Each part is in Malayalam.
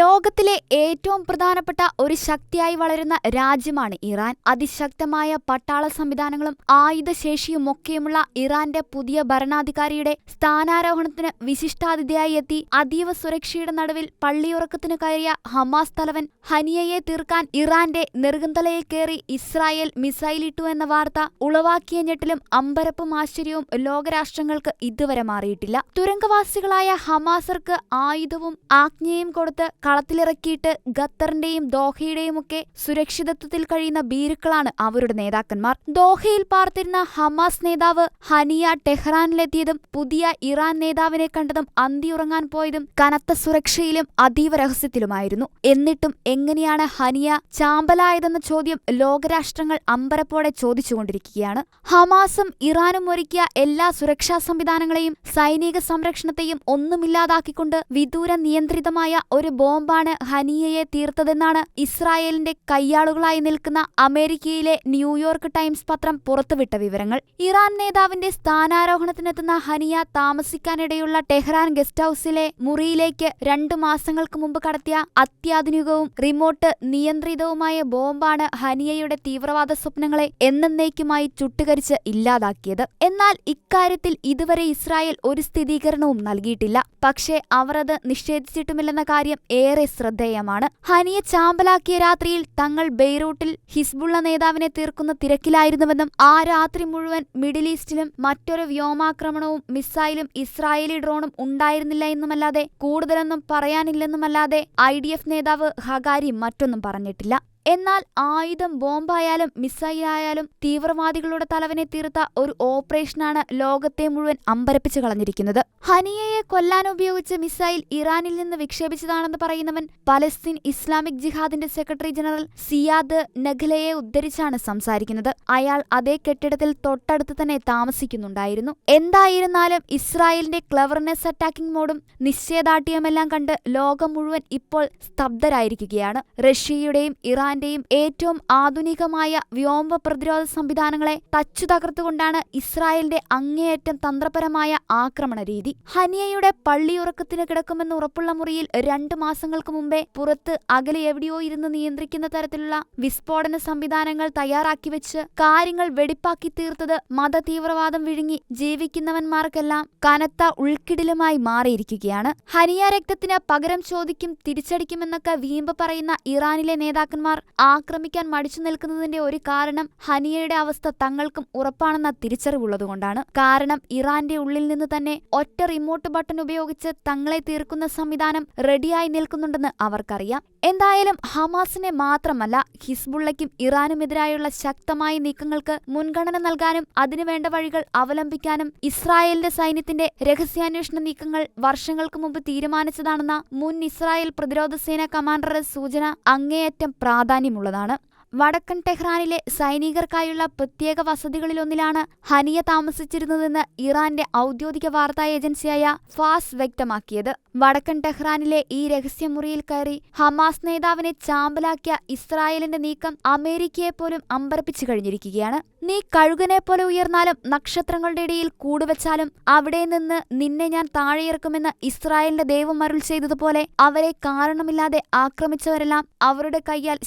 ലോകത്തിലെ ഏറ്റവും പ്രധാനപ്പെട്ട ഒരു ശക്തിയായി വളരുന്ന രാജ്യമാണ് ഇറാൻ. അതിശക്തമായ പട്ടാള സംവിധാനങ്ങളും ആയുധശേഷിയുമൊക്കെയുമുള്ള ഇറാന്റെ പുതിയ ഭരണാധികാരിയുടെ സ്ഥാനാരോഹണത്തിന് വിശിഷ്ടാതിഥിയായി എത്തി. അതീവ സുരക്ഷയുടെ നടുവിൽ പള്ളിയുറക്കത്തിന് കയറിയ ഹമാസ് തലവൻ ഹനിയയെ തീർക്കാൻ ഇറാന്റെ നെറുകന്തലയിൽ കയറി ഇസ്രായേൽ മിസൈലിട്ടു എന്ന വാർത്ത ഉളവാക്കിയ ഞെട്ടിലും അമ്പരപ്പും ആശ്ചര്യവും ലോകരാഷ്ട്രങ്ങൾക്ക് ഇതുവരെ മാറിയിട്ടില്ല. തുരങ്കവാസികളായ ഹമാസർക്ക് ആയുധവും ആജ്ഞയും കൊടുത്ത് കളത്തിലിറക്കിയിട്ട് ഖത്തറിന്റെയും ദോഹയുടെയും ഒക്കെ സുരക്ഷിതത്വത്തിൽ കഴിയുന്ന ഭീരുക്കളാണ് അവരുടെ നേതാക്കന്മാർ. ദോഹയിൽ പാർത്തിരുന്ന ഹമാസ് നേതാവ് ഹനിയ ടെഹ്റാനിലെത്തിയതും പുതിയ ഇറാൻ നേതാവിനെ കണ്ടതും അന്തിയുറങ്ങാൻ പോയതും കനത്ത സുരക്ഷയിലും അതീവ രഹസ്യത്തിലുമായിരുന്നു. എന്നിട്ടും എങ്ങനെയാണ് ഹനിയ ചാമ്പലായതെന്ന ചോദ്യം ലോകരാഷ്ട്രങ്ങൾ അമ്പരപ്പോടെ ചോദിച്ചുകൊണ്ടിരിക്കുകയാണ്. ഹമാസും ഇറാനും ഒരുക്കിയ എല്ലാ സുരക്ഷാ സംവിധാനങ്ങളെയും സൈനിക സംരക്ഷണത്തെയും ഒന്നുമില്ലാതാക്കിക്കൊണ്ട് വിദൂര നിയന്ത്രിതമായ ഒരു ബോംബാണ് ഹനിയയെ തീർത്തതെന്നാണ് ഇസ്രായേലിന്റെ കയ്യാളുകളായി നിൽക്കുന്ന അമേരിക്കയിലെ ന്യൂയോർക്ക് ടൈംസ് പത്രം പുറത്തുവിട്ട വിവരങ്ങൾ. ഇറാൻ നേതാവിന്റെ സ്ഥാനാരോഹണത്തിനെത്തുന്ന ഹനിയ താമസിക്കാനിടയുള്ള ടെഹ്റാൻ ഗസ്റ്റ് ഹൌസിലെ മുറിയിലേക്ക് രണ്ടു മാസങ്ങൾക്ക് മുമ്പ് കടത്തിയ അത്യാധുനികവും റിമോട്ട് നിയന്ത്രിതവുമായ ബോംബാണ് ഹനിയയുടെ തീവ്രവാദ സ്വപ്നങ്ങളെ എന്നേക്കുമായി ചുട്ടുകരിച്ച് ഇല്ലാതാക്കിയത്. എന്നാൽ ഇക്കാര്യത്തിൽ ഇതുവരെ ഇസ്രായേൽ ഒരു സ്ഥിരീകരണവും നൽകിയിട്ടില്ല. പക്ഷേ അവർ അത് നിഷേധിച്ചിട്ടുമില്ലെന്ന കാര്യം ഏറെ ശ്രദ്ധേയമാണ്. ഹനിയെ ചാമ്പലാക്കിയ രാത്രിയിൽ തങ്ങൾ ബെയ്റൂട്ടിൽ ഹിസ്ബുള്ള നേതാവിനെ തീർക്കുന്ന തിരക്കിലായിരുന്നുവെന്നും ആ രാത്രി മുഴുവൻ മിഡിൽ ഈസ്റ്റിലും മറ്റൊരു വ്യോമാക്രമണവും മിസൈലും ഇസ്രായേലി ഡ്രോണും ഉണ്ടായിരുന്നില്ല എന്നുമല്ലാതെ കൂടുതലൊന്നും പറയാനില്ലെന്നുമല്ലാതെ ഐ ഡി എഫ് നേതാവ് ഹഗാരി മറ്റൊന്നും പറഞ്ഞിട്ടില്ല. എന്നാൽ ആയുധം ബോംബായാലും മിസൈലായാലും തീവ്രവാദികളുടെ തലവനെ തീർത്ത ഒരു ഓപ്പറേഷനാണ് ലോകത്തെ മുഴുവൻ അമ്പരപ്പിച്ചു കളഞ്ഞിരിക്കുന്നത്. ഹനിയയെ കൊല്ലാൻ ഉപയോഗിച്ച മിസൈൽ ഇറാനിൽ നിന്ന് വിക്ഷേപിച്ചതാണെന്ന് പറയുന്നവൻ പലസ്തീൻ ഇസ്ലാമിക് ജിഹാദിന്റെ സെക്രട്ടറി ജനറൽ സിയാദ് നഖ്ലയെ ഉദ്ധരിച്ചാണ് സംസാരിക്കുന്നത്. അയാൾ അതേ കെട്ടിടത്തിൽ തൊട്ടടുത്ത് തന്നെ താമസിക്കുന്നുണ്ടായിരുന്നു. എന്തായിരുന്നാലും ഇസ്രായേലിന്റെ ക്ലവർനെസ് അറ്റാക്കിംഗ് മോഡും നിശ്ചയദാർഢ്യമെല്ലാം കണ്ട് ലോകം മുഴുവൻ ഇപ്പോൾ സ്തബ്ധരായിരിക്കുകയാണ്. റഷ്യയുടെയും ഇറാന്റെയും ഏറ്റവും ആധുനികമായ വ്യോമ പ്രതിരോധ സംവിധാനങ്ങളെ തച്ചു തകർത്തുകൊണ്ടാണ് ഇസ്രായേലിന്റെ അങ്ങേയറ്റം തന്ത്രപരമായ ആക്രമണ രീതി ഹനിയയുടെ പള്ളിയുറക്കത്തിന് കിടക്കുമെന്ന് ഉറപ്പുള്ള മുറിയിൽ രണ്ടു മാസങ്ങൾക്ക് മുമ്പേ പുറത്ത് അകലെ എവിടെയോ ഇരുന്ന് നിയന്ത്രിക്കുന്ന തരത്തിലുള്ള വിസ്ഫോടന സംവിധാനങ്ങൾ തയ്യാറാക്കി വെച്ച് കാര്യങ്ങൾ വെടിപ്പാക്കി തീർത്തത് മതതീവ്രവാദം വിഴുങ്ങി ജീവിക്കുന്നവന്മാർക്കെല്ലാം കനത്ത ഉൾക്കിടിലുമായി മാറിയിരിക്കുകയാണ്. ഹനിയ രക്തത്തിന് പകരം ചോദിക്കും തിരിച്ചടിക്കുമെന്നൊക്കെ വീമ്പ് പറയുന്ന ഇറാനിലെ നേതാക്കന്മാർ ആക്രമിക്കാൻ മടിച്ചു നിൽക്കുന്നതിന്റെ ഒരു കാരണം ഹനിയയുടെ അവസ്ഥ തങ്ങൾക്കും ഉറപ്പാണെന്ന തിരിച്ചറിവുള്ളതുകൊണ്ടാണ്. കാരണം ഇറാന്റെ ഉള്ളിൽ നിന്ന് തന്നെ ഒറ്റ റിമോട്ട് ബട്ടൺ ഉപയോഗിച്ച് തങ്ങളെ തീർക്കുന്ന സംവിധാനം റെഡിയായി നിൽക്കുന്നുണ്ടെന്ന് അവർക്കറിയാം. എന്തായാലും ഹമാസിനെ മാത്രമല്ല ഹിസ്ബുള്ളയ്ക്കും ഇറാനുമെതിരായുള്ള ശക്തമായ നീക്കങ്ങൾക്ക് മുൻഗണന നൽകാനും അതിനുവേണ്ട വഴികൾ അവലംബിക്കാനും ഇസ്രായേലിന്റെ സൈന്യത്തിന്റെ രഹസ്യാന്വേഷണ നീക്കങ്ങൾ വർഷങ്ങൾക്ക് മുമ്പ് തീരുമാനിച്ചതാണെന്ന മുൻ ഇസ്രായേൽ പ്രതിരോധ സേനാ കമാൻഡറുടെ സൂചന അങ്ങേയറ്റം പ്രാധാന്യമുള്ളതാണ്. വടക്കൻ ടെഹ്റാനിലെ സൈനികർക്കായുള്ള പ്രത്യേക വസതികളിലൊന്നിലാണ് ഹനിയ താമസിച്ചിരുന്നതെന്ന് ഇറാന്റെ ഔദ്യോഗിക വാർത്താ ഏജൻസിയായ ഫാസ് വ്യക്തമാക്കിയത്. വടക്കൻ ടെഹ്റാനിലെ ഈ രഹസ്യമുറിയിൽ കയറി ഹമാസ് നേതാവിനെ ചാമ്പലാക്കിയ ഇസ്രായേലിന്റെ നീക്കം അമേരിക്കയെ പോലും അമ്പരപ്പിച്ചു കഴിഞ്ഞിരിക്കുകയാണ്. നീ കഴുകനെ പോലെ ഉയർന്നാലും നക്ഷത്രങ്ങളുടെ ഇടയിൽ കൂടുവച്ചാലും അവിടെ നിന്ന് നിന്നെ ഞാൻ താഴെയിറക്കുമെന്ന് ഇസ്രായേലിന്റെ ദൈവം അരുൾ ചെയ്തതുപോലെ അവരെ കാരണമില്ലാതെ ആക്രമിച്ചവരെല്ലാം അവരുടെ കൈയാൽ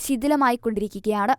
ശിഥിലമായിക്കൊണ്ടിരിക്കുകയാണ്